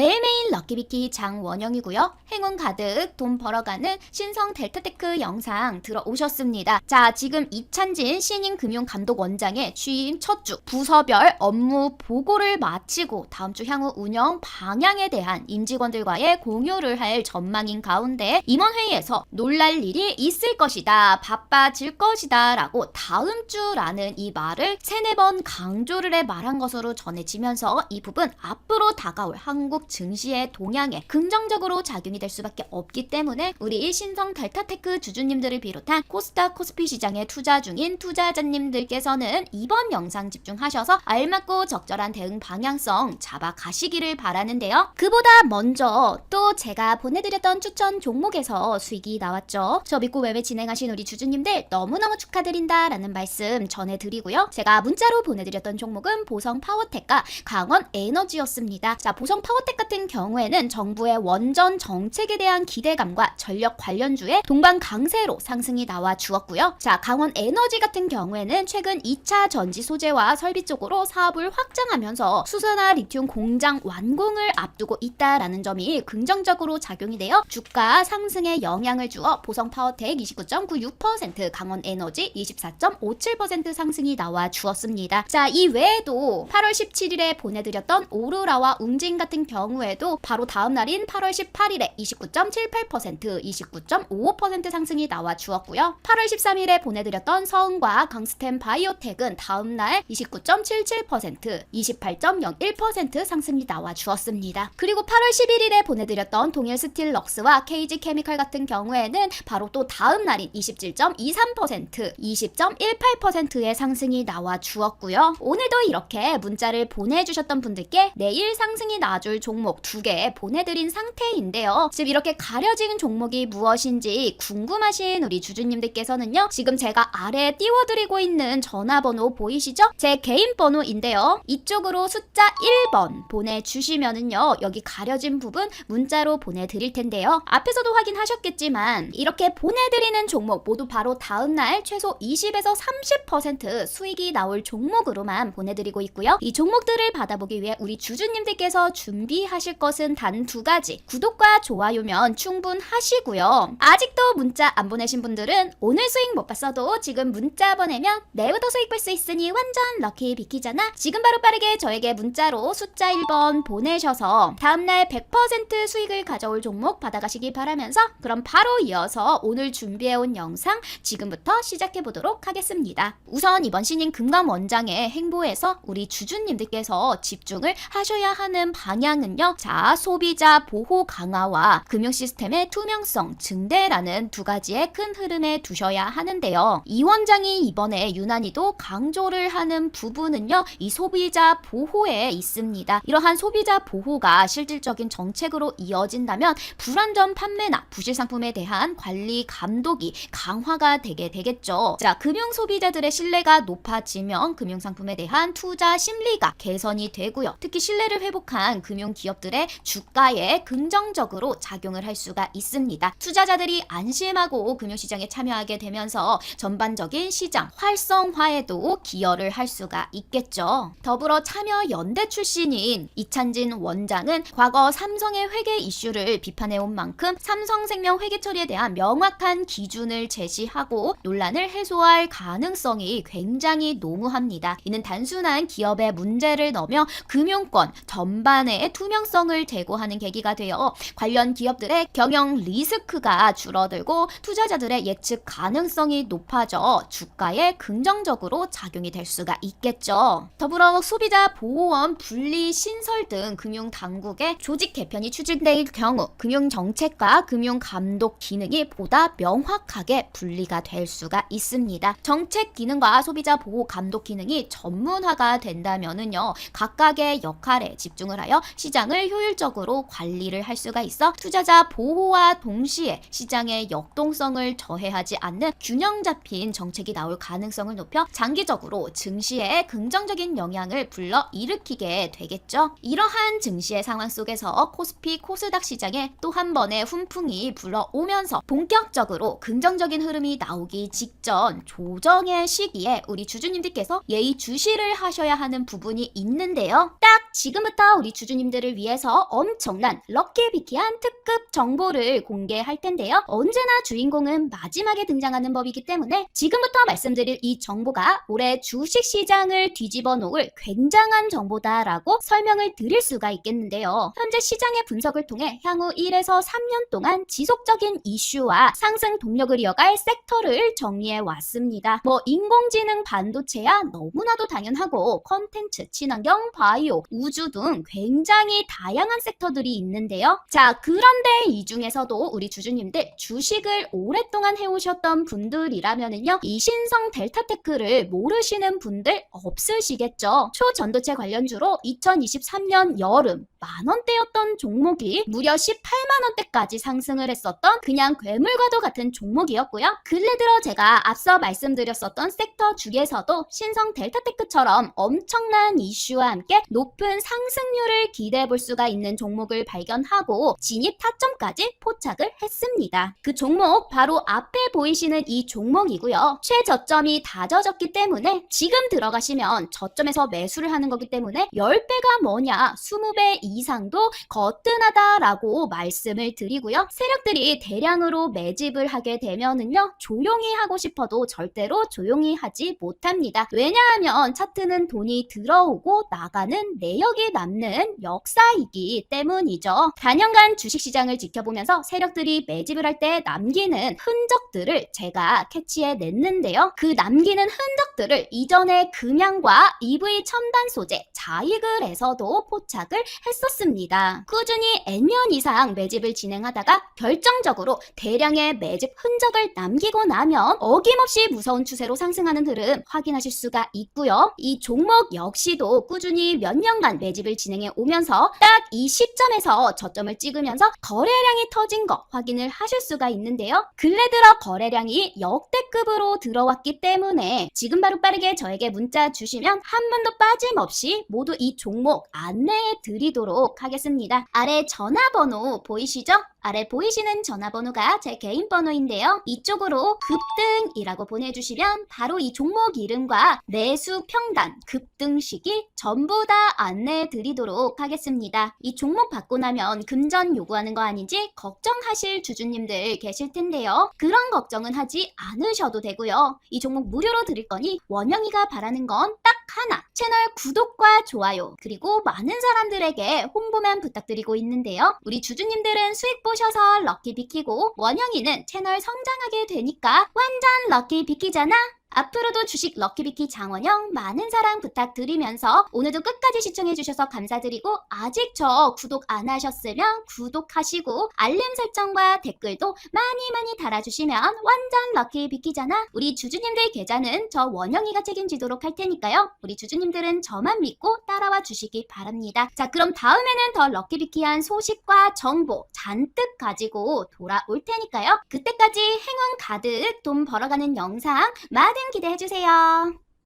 매일매일 럭키비키 장원영이고요. 행운 가득 돈 벌어가는 신성 델타테크 영상 들어오셨습니다. 자, 지금 이찬진 신인 금융감독 원장의 취임 첫 주 부서별 업무 보고를 마치고 다음 주 향후 운영 방향에 대한 임직원들과의 공유를 할 전망인 가운데 임원 회의에서 놀랄 일이 있을 것이다. 바빠질 것이다. 라고 다음 주라는 이 말을 세네 번 강조를 해 말한 것으로 전해지면서 이 부분 앞으로 다가올 한국 증시의 동향에 긍정적으로 작용이 될 수밖에 없기 때문에 우리 신성 델타테크 주주님들을 비롯한 코스닥 코스피 시장에 투자 중인 투자자님들께서는 이번 영상 집중하셔서 알맞고 적절한 대응 방향성 잡아 가시기를 바라는데요. 그보다 먼저 또 제가 보내드렸던 추천 종목에서 수익이 나왔죠. 저 믿고 매매 진행하신 우리 주주님들 너무너무 축하드린다라는 말씀 전해드리고요. 제가 문자로 보내드렸던 종목은 보성 파워텍과 강원 에너지였습니다. 자, 보성 파워텍 같은 경우에는 정부의 원전 정책에 대한 기대감과 전력 관련주의 동반 강세로 상승이 나와 주었고요. 자, 강원 에너지 같은 경우에는 최근 2차 전지 소재와 설비 쪽으로 사업을 확장하면서 수소나 리튬 공장 완공을 앞두고 있다라는 점이 긍정적으로 작용이 되어 주가 상승에 영향을 주어 보성 파워텍 29.96%, 강원 에너지 24.57% 상승이 나와 주었습니다. 자, 이 외에도 8월 17일에 보내드렸던 오로라와 웅진 같은 경우 에도 바로 다음 날인 8월 18일에 29.78%, 29.55% 상승이 나와 주었고요. 8월 13일에 보내드렸던 서은과 강스템 바이오텍은 다음 날 29.77%, 28.01% 상승이 나와 주었습니다. 그리고 8월 11일에 보내드렸던 동일 스틸 럭스와 KG 케미칼 같은 경우에는 바로 또 다음 날인 27.23%, 20.18%의 상승이 나와 주었고요. 오늘도 이렇게 문자를 보내주셨던 분들께 내일 상승이 나줄 종목 두 개 보내드린 상태인데요. 지금 이렇게 가려진 종목이 무엇인지 궁금하신 우리 주주님들께서는요. 지금 제가 아래에 띄워드리고 있는 전화번호 보이시죠? 제 개인 번호인데요. 이쪽으로 숫자 1번 보내주시면은요. 여기 가려진 부분 문자로 보내드릴 텐데요. 앞에서도 확인하셨겠지만 이렇게 보내드리는 종목 모두 바로 다음날 최소 20에서 30% 수익이 나올 종목으로만 보내드리고 있고요. 이 종목들을 받아보기 위해 우리 주주님들께서 준비 하실 것은 단 두 가지. 구독과 좋아요면 충분하시고요. 아직도 문자 안 보내신 분들은 오늘 수익 못 봤어도 지금 문자 보내면 내일부터 수익 볼 수 있으니 완전 럭키 비키잖아. 지금 바로 빠르게 저에게 문자로 숫자 1번 보내셔서 다음날 100% 수익을 가져올 종목 받아가시기 바라면서 그럼 바로 이어서 오늘 준비해온 영상 지금부터 시작해 보도록 하겠습니다. 우선 이번 신인 금감 원장의 행보에서 우리 주주님들께서 집중을 하셔야 하는 방향은 요. 자, 소비자 보호 강화와 금융 시스템의 투명성 증대라는 두 가지의 큰 흐름에 두셔야 하는데요. 이 원장이 이번에 유난히도 강조를 하는 부분은요. 이 소비자 보호에 있습니다. 이러한 소비자 보호가 실질적인 정책으로 이어진다면 불안전 판매나 부실 상품에 대한 관리 감독이 강화가 되게 되겠죠. 자, 금융 소비자들의 신뢰가 높아지면 금융 상품에 대한 투자 심리가 개선이 되고요. 특히 신뢰를 회복한 금융 기업들의 주가에 긍정적으로 작용을 할 수가 있습니다. 투자자들이 안심하고 금융시장에 참여하게 되면서 전반적인 시장 활성화에도 기여를 할 수가 있겠죠. 더불어 참여 연대 출신인 이찬진 원장은 과거 삼성의 회계 이슈를 비판해 온 만큼 삼성생명 회계 처리에 대한 명확한 기준을 제시하고 논란을 해소할 가능성이 굉장히 농후합니다. 이는 단순한 기업의 문제를 넘어 금융권 전반의 투 명성을 제고하는 계기가 되어 관련 기업들의 경영 리스크가 줄어들고 투자자들의 예측 가능성이 높아져 주가에 긍정적으로 작용이 될 수가 있겠죠. 더불어 소비자 보호원 분리 신설 등 금융 당국의 조직 개편이 추진될 경우 금융 정책과 금융 감독 기능이 보다 명확하게 분리가 될 수가 있습니다. 정책 기능과 소비자 보호 감독 기능이 전문화가 된다면은요 각각의 역할에 집중을 하여 시장 을 효율적으로 관리를 할 수가 있어 투자자 보호와 동시에 시장의 역동성을 저해하지 않는 균형 잡힌 정책이 나올 가능성을 높여 장기적으로 증시에 긍정적인 영향을 불러 일으키게 되겠죠. 이러한 증시의 상황 속에서 코스피 코스닥 시장에 또 한 번의 훈풍이 불어오면서 본격적으로 긍정적인 흐름이 나오기 직전 조정의 시기에 우리 주주님들께서 예의 주시를 하셔야 하는 부분이 있는데요. 딱 지금부터 우리 주주님들을 위해서 엄청난 럭키비키한 특급 정보를 공개할 텐데요. 언제나 주인공은 마지막에 등장하는 법이기 때문에 지금부터 말씀드릴 이 정보가 올해 주식 시장을 뒤집어 놓을 굉장한 정보다라고 설명을 드릴 수가 있겠는데요. 현재 시장의 분석을 통해 향후 1에서 3년 동안 지속적인 이슈와 상승 동력을 이어갈 섹터를 정리해 왔습니다. 뭐 인공지능 반도체야 너무나도 당연하고 컨텐츠, 친환경, 바이오, 우주 등 굉장히 다양한 섹터들이 있는데요. 자, 그런데 이 중에서도 우리 주주님들 주식을 오랫동안 해오셨던 분들이라면은요, 이 신성 델타테크를 모르시는 분들 없으시겠죠. 초전도체 관련주로 2023년 여름 만원대였던 종목이 무려 18만원대까지 상승을 했었던 그냥 괴물과도 같은 종목이었고요. 근래 들어 제가 앞서 말씀드렸었던 섹터 중에서도 신성 델타테크처럼 엄청난 이슈와 함께 높은 상승률을 기대해 볼 수가 있는 종목을 발견하고 진입 타점까지 포착을 했습니다. 그 종목 바로 앞에 보이시는 이 종목이고요. 최저점이 다져졌기 때문에 지금 들어가시면 저점에서 매수를 하는 거기 때문에 10배가 뭐냐 20배 이상도 거뜬하다라고 말씀을 드리고요. 세력들이 대량으로 매집을 하게 되면은요. 조용히 하고 싶어도 절대로 조용히 하지 못합니다. 왜냐하면 차트는 돈이 들어오고 나가는 내 역이 남는 역사이기 때문이죠. 단연간 주식시장을 지켜보면서 세력들이 매집을 할 때 남기는 흔적들을 제가 캐치해 냈는데요. 그 남기는 흔적들을 이전에 금양과 EV 첨단 소재, 자이글에서도 포착을 했었습니다. 꾸준히 N년 이상 매집을 진행하다가 결정적으로 대량의 매집 흔적을 남기고 나면 어김없이 무서운 추세로 상승하는 흐름 확인하실 수가 있고요. 이 종목 역시도 꾸준히 몇 년간 매집을 진행해 오면서 딱 이 시점에서 저점을 찍으면서 거래량이 터진 거 확인을 하실 수가 있는데요. 근래 들어 거래량이 역대급으로 들어왔기 때문에 지금 바로 빠르게 저에게 문자 주시면 한 번도 빠짐없이 모두 이 종목 안내해 드리도록 하겠습니다. 아래 전화번호 보이시죠? 아래 보이시는 전화번호가 제 개인 번호인데요. 이쪽으로 급등이라고 보내주시면 바로 이 종목 이름과 매수 평단, 급등 시기 전부 다 안내해 드리도록 하겠습니다. 이 종목 받고 나면 금전 요구하는 거 아닌지 걱정하실 주주님들 계실 텐데요. 그런 걱정은 하지 않으셔도 되고요. 이 종목 무료로 드릴 거니 원영이가 바라는 건 딱 하나. 채널 구독과 좋아요. 그리고 많은 사람들에게 홍보만 부탁드리고 있는데요. 우리 주주님들은 수익 보셔서 럭키 비키고 원영이는 채널 성장하게 되니까 완전 럭키 비키잖아. 앞으로도 주식 럭키비키 장원영 많은 사랑 부탁드리면서 오늘도 끝까지 시청해주셔서 감사드리고 아직 저 구독 안 하셨으면 구독하시고 알림 설정과 댓글도 많이 많이 달아주시면 완전 럭키비키잖아. 우리 주주님들 계좌는 저 원영이가 책임지도록 할 테니까요. 우리 주주님들은 저만 믿고 따라와 주시기 바랍니다. 자 그럼 다음에는 더 럭키비키한 소식과 정보 잔뜩 가지고 돌아올 테니까요. 그때까지 행운 가득 돈 벌어가는 영상 많은 기대해주세요.